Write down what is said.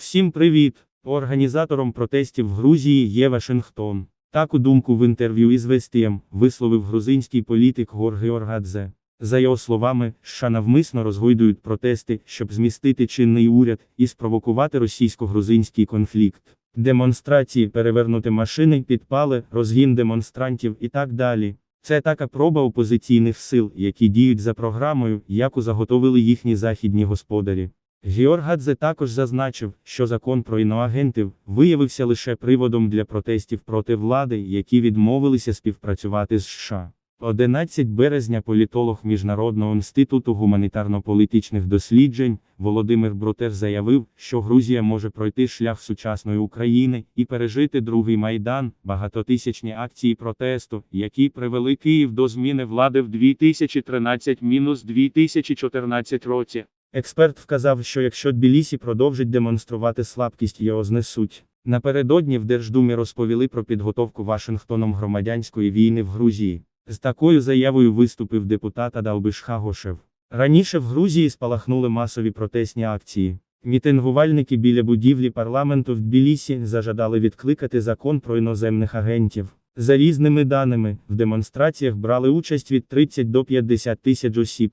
Всім привіт! Організатором протестів в Грузії є Вашингтон. Таку думку в інтерв'ю із Вестієм висловив грузинський політик Горги Оргадзе. За його словами, США навмисно розгойдують протести, щоб змістити чинний уряд і спровокувати російсько-грузинський конфлікт. Демонстрації, перевернути машини, підпали, розгін демонстрантів і так далі. Це така проба опозиційних сил, які діють за програмою, яку заготовили їхні західні господарі. Георгадзе також зазначив, що закон про іноагентів виявився лише приводом для протестів проти влади, які відмовилися співпрацювати з США. 11 березня політолог Міжнародного інституту гуманітарно-політичних досліджень Володимир Брутер заявив, що Грузія може пройти шлях сучасної України і пережити другий майдан, багатотисячні акції протесту, які привели Київ до зміни влади в 2013-2014 році. Експерт вказав, що якщо Тбілісі продовжить демонструвати слабкість, його знесуть. Напередодні в Держдумі розповіли про підготовку Вашингтоном громадянської війни в Грузії. З такою заявою виступив депутат Адалбиш Хагошев. Раніше в Грузії спалахнули масові протестні акції. Мітингувальники біля будівлі парламенту в Тбілісі зажадали відкликати закон про іноземних агентів. За різними даними, в демонстраціях брали участь від 30 до 50 тисяч осіб.